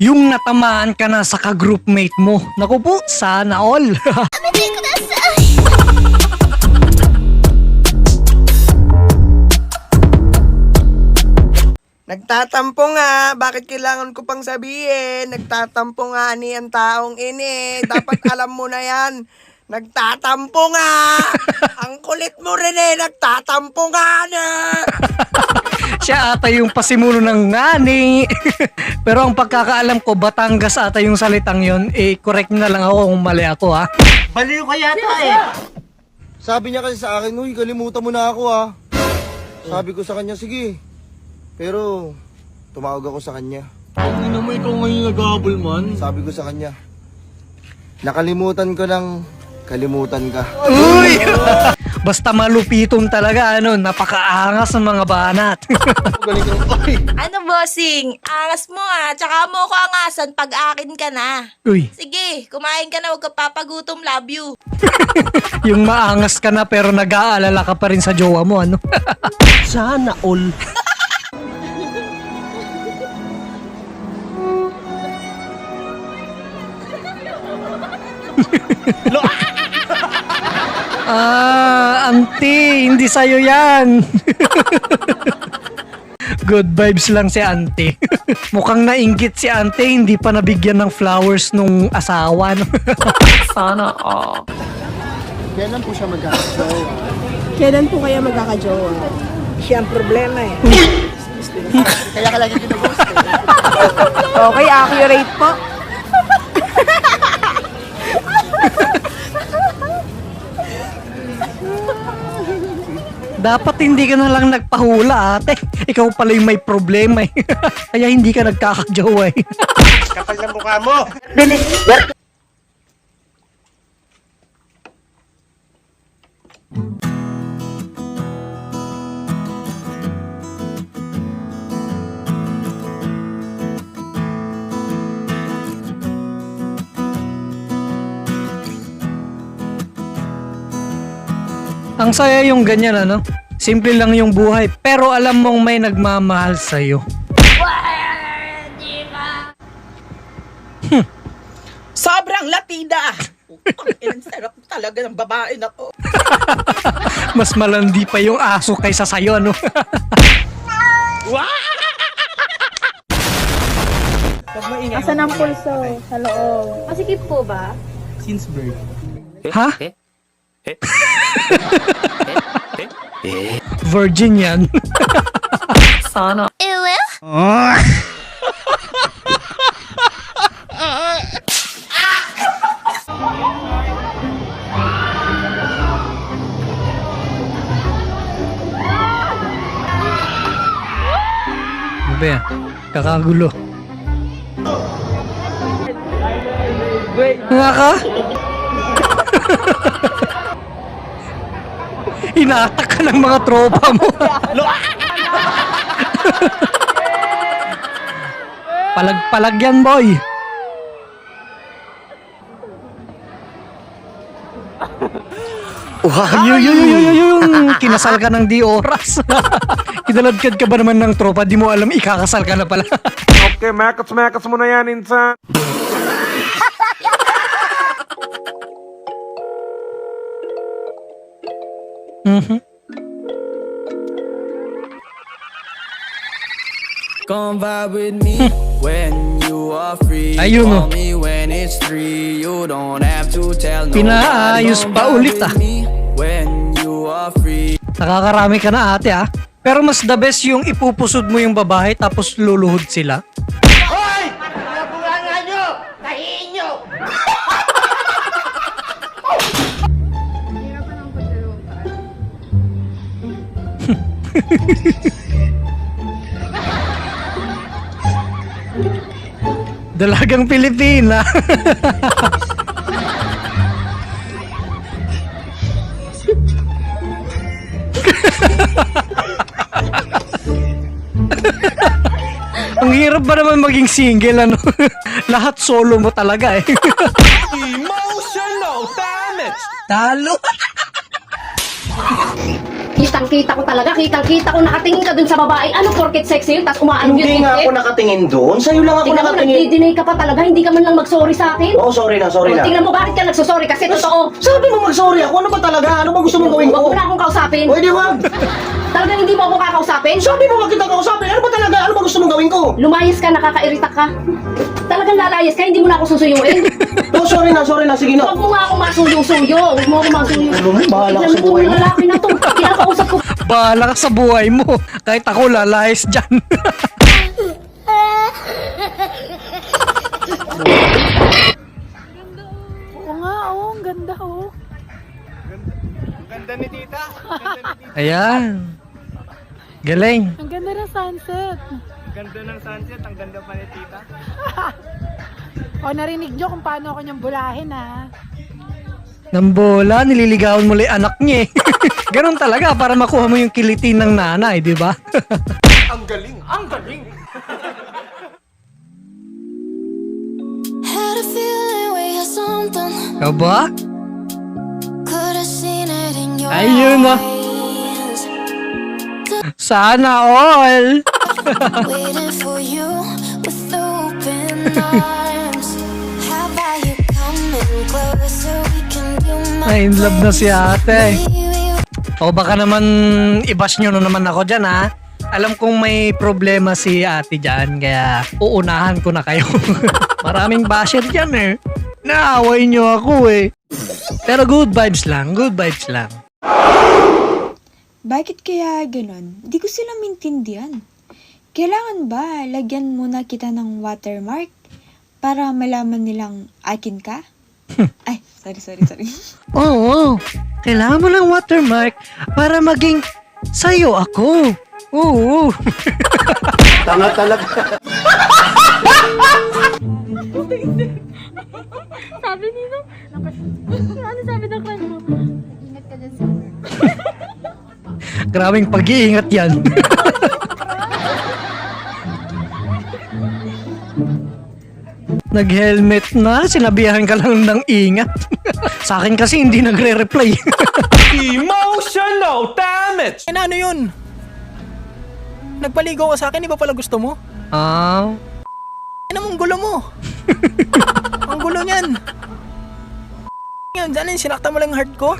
Yung natamaan ka na sa ka-groupmate mo. Naku po, sana all. Nagtatampo nga, bakit kailangan ko pang sabihin? Nagtatampo nga ni ang taong ini. Dapat alam mo na yan. Nagtatampo nga! ang kulit mo rin eh, nagtatampo nga na! Siya ata yung pasimuno ng ngani. Pero ang pagkakaalam ko, Batangas ata yung salitang yon. Eh, correct na lang ako kung mali ako ha. Baliw ka yata eh. Sabi niya kasi sa akin, uy, kalimutan mo na ako ah. Sabi ko sa kanya, sige. Pero, tumawag ako sa kanya. Ang ina mo, ikaw ngayon nag-ahabol man. Sabi ko sa kanya, nakalimutan ko ng kalimutan ka. Uy! Basta malupitong talaga, ano, napakaangas ng mga banat. Ano, bossing? Angas mo ah. Tsaka mo ko angasan pag akin ka na. Uy, Sige, kumain ka na. Huwag ka papagutom. Love you. yung maangas ka na pero nag-aalala ka pa rin sa jowa mo, ano? Sana all. Ah, auntie, hindi sa'yo yan. Good vibes lang si auntie. Mukhang nainggit si auntie, hindi pa nabigyan ng flowers nung asawa. No? Kailan po siya magkakasawa? Kailan po kaya magkakajowa? Siya ang problema eh. Kaya ka lagi ginaghost eh. Okay, accurate po. Dapat hindi ka na lang nagpahula, ate. Ikaw pala yung may problema eh. Kaya hindi ka nagkakajowa eh. Kapal ng mukha mo. Ang saya yung ganyan, ano? Simple lang yung buhay, pero alam mong may nagmamahal sa'yo. Sobrang latida! Ang sarap talaga ng babae na to. Mas malandi pa yung aso kaysa sa'yo, ano? Asan ang pulso? Sa loob. Masikip po ba? Since birth. ha? Virgin yan. Ano ba yan? Kakagulo. Nga ka? Inaatak ka ng mga tropa mo. Palag-palag yan, boy. Wow, yun, yun, yun, yun, yun, kinasal ka ng di oras. Kinaladkad ka ba naman ng tropa, di mo alam, ikakasal ka na pala. Okay, makats-makats mo na yan, insan. Come vibe with me when you are free. Ayun, oh. Call me when it's three. You don't have to tell nobody. Pinaayos pa ulit, ah. When you are free. Nakakarami ka na ate ah. Pero mas the best yung ipupusod mo yung babae tapos luluhod sila. Dalagang Pilipina. Ang hirap ba naman maging single ano? Lahat solo mo talaga eh. Emotional damage. Talo. Kitang-kita ko talaga, kitang-kita ko nakatingin ka dun sa babae. Ano porket sexy yun, tapos umaano yun. Hindi nga ako nakatingin doon. Sa'yo lang ako Tingnan mo, nakatingin. nagdi-deny ka pa talaga, hindi ka man lang mag-sorry sa akin. Oo, sorry na, sorry O, na. tingnan mo, bakit ka nagsosorry? Kasi totoo. Sabi mo mag-sorry ako. Ano ba talaga? Ano ba gusto mong gawin Huwag ko? mo na akong kausapin. Pwede wag. Talagang hindi mo ako kakausapin. Sabi mo wag kita kausapin. Ano ba talaga? Ano ba gusto mong gawin ko? Lumayas ka, nakakairita ka. Talagang lalayas ka, hindi mo na ako susuyuin. Oh, sorry na, sorry na. Sige na. Huwag mo nga ako masuyo-suyo. Huwag mo ako masuyo. Ano bahala ka sa Tignan mo buhay itong mo. lalaki na to. Kinakausap ko Bahala ka sa buhay mo. Kahit ako lalayas dyan. Oo nga, oo. Ang ganda, oh. Ganda ni tita. Ayan. Galing. Ang ganda ng sunset. Ganda ng sunset. Ang ganda pa ni tita. O, narinig nyo kung paano ako niyang bulahin, ha? Nang bola, nililigawan mo lang anak niya eh. Ganon talaga para makuha mo yung kiliti ng nanay, di ba? Had a feeling we had something. Aba? Could have seen it in your Ayun na. Sana all! Waiting for you with open arms. How about you coming closer? We can do my Na in love na si ate. O baka naman ibas nyo na naman ako dyan ha. Alam kong may problema si ate dyan, kaya uunahan ko na kayo. Maraming basher dyan eh. Naaway nyo ako eh. Pero good vibes lang, good vibes lang. Bakit kaya ganon? Di ko sila maintindihan. Kailangan ba lagyan muna kita ng watermark para malaman nilang akin ka? Ay, sorry, sorry, sorry. Oo, kailangan mo ng watermark para maging sayo ako. Oo. Tanga talaga. Sabi nino, ano sabi ng crush mo? Ingat ka dyan sa Grabing pag-iingat yan. Nag-helmet na, sinabihan ka lang ng ingat. Sa akin kasi hindi nagre-reply. Emotional damage! Eh, ano yun? Nagpaligaw ka sa akin, di ba pala gusto mo? Ah, Ano mong gulo mo? Ang gulo niyan. Yan, dyan yung sinakta mo lang yung heart ko.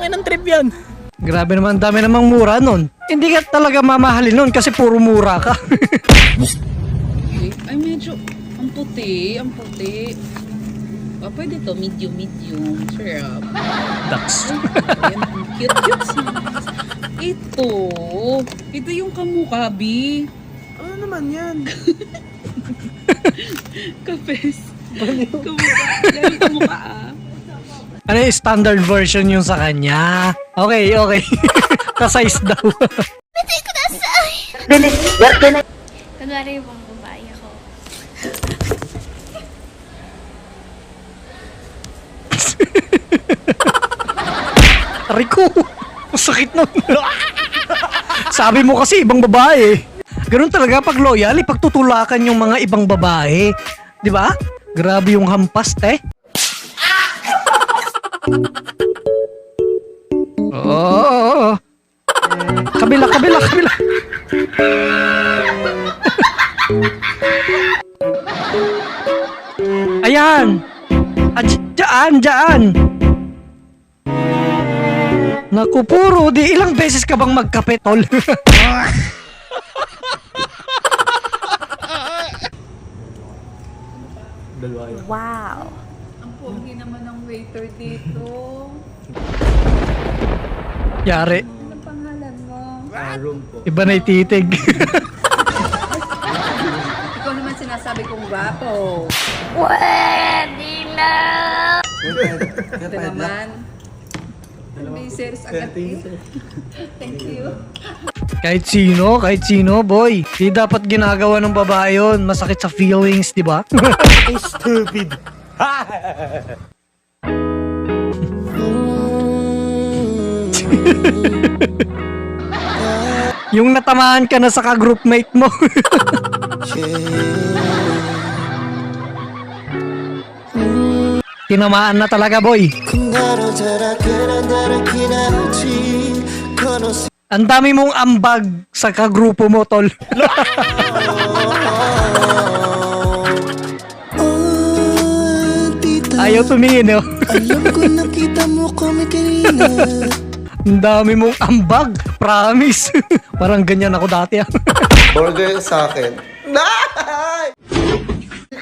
Ngayon ang trip yan. grabe naman, dami namang mura nun. Hindi ka talaga mamahalin nun kasi puro mura ka. Ay, medyo, ang puti, ang puti. Ah, pwede to, medium, medium. Sarap. Dax. Ayan, ang cute, cute. Ito, ito yung kamukha, B. Ano naman yan? Kapes. Kamukha. Dahil kamukha, ah. Ano yung standard version yung sa kanya? Okay, okay. Ka-size daw. Kunwari yung mga babae ako. Rico, sakit nun. Sabi mo kasi ibang babae. Ganun talaga pag loyal, ipagtutulakan yung mga ibang babae. Di ba? Grabe yung hampas, te. Oo. Kabila, kabila, kabila. Ayan. Dyan, dyan. Naku, puro, di ilang beses ka bang magkape, tol? Wow. Waiter dito. Yari. Anong pangalan mo? Iba na ititig. Ikaw naman sinasabi kong gwapo. Pwede na! Ito naman. May serious agad eh. Thank you. kahit sino, kahit sino, boy. Di dapat ginagawa ng babae yun. Masakit sa feelings, di ba? Stupid. Yung natamaan ka na sa ka-groupmate mo. tinamaan na talaga boy. Ang dami mong ambag sa kagrupo mo, tol. Ayaw tumingin, no? Alam ko nakita mo kami kanina Ang dami mong ambag, promise. Parang ganyan ako dati, ah. Burger sa akin.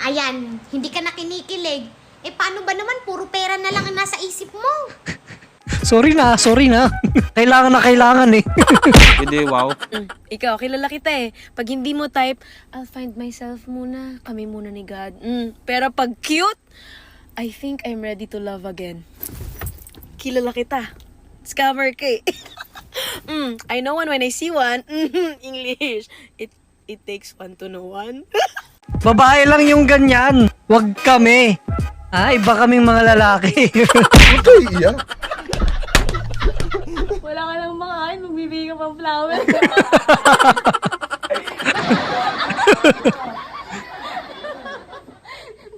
Ayan, hindi ka na kinikilig. Eh paano ba naman puro pera na lang ang nasa isip mo? sorry na, sorry na. kailangan na kailangan, eh. Hindi, wow. Ikaw, kilala kita eh. Pag hindi mo type, I'll find myself muna. Kami muna ni God. Mm. Pero pag cute, I think I'm ready to love again. Kilala kita. Scammer ka eh. mm, I know one when I see one. Mhm, English. It it takes one to know one. Babae lang yung ganyan. Wag kami. Ah, iba kaming mga lalaki. Iya. Wala ka nang mga kain, magbibigay ka pang flower.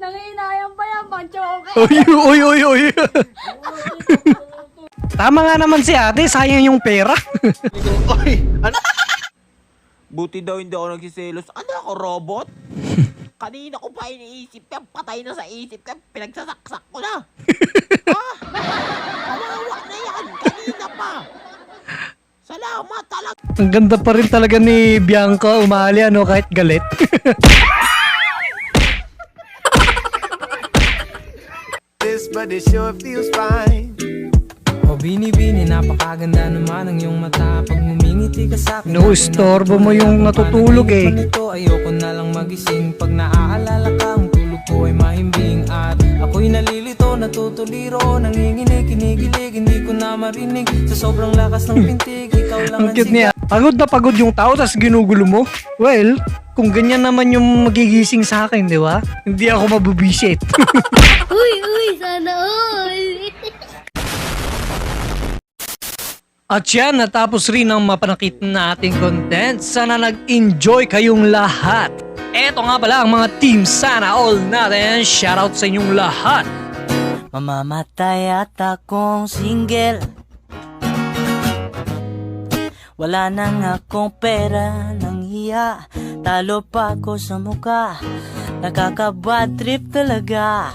Nanginayang pa yan, panchoke. uy, uy, uy, uy. Tama nga naman si ate, sayang yung pera. Buti daw hindi ako nagsiselos. Ano ako, robot? Kanina ko pa iniisip yan. Patay na sa isip yan. Pinagsasaksak ko na. ha? Kawawa na yan. Kanina pa. Salamat talaga. Ang ganda pa rin talaga ni Bianca umali ano kahit galit. This but it sure feels fine Oh bini-bini, napakaganda naman ang iyong mata Pag ngumingiti ka sa akin No, istorbo mo yung natutulog eh. Ito, ayoko na lang magising Pag naaalala ka, ang tulog ko ay mahimbing At ako'y nalilito, natutuliro Nanginginig, kinikilig, hindi ko na marinig Sa sobrang lakas ng pintig, ikaw lang Ang cute niya. Pagod na pagod yung tao tapos ginugulo mo. Well, kung ganyan naman yung magigising sa akin, di ba? Hindi ako mabubisit. uy, uy, sana all. At yan, natapos rin ang mapanakit nating content. Sana nag-enjoy kayong lahat. Eto nga pala ang mga team Sana All natin. Shoutout sa inyong lahat. Mamamatay at akong single Wala nang akong pera ng hiya Talo pa ako sa muka Nakaka-bad trip talaga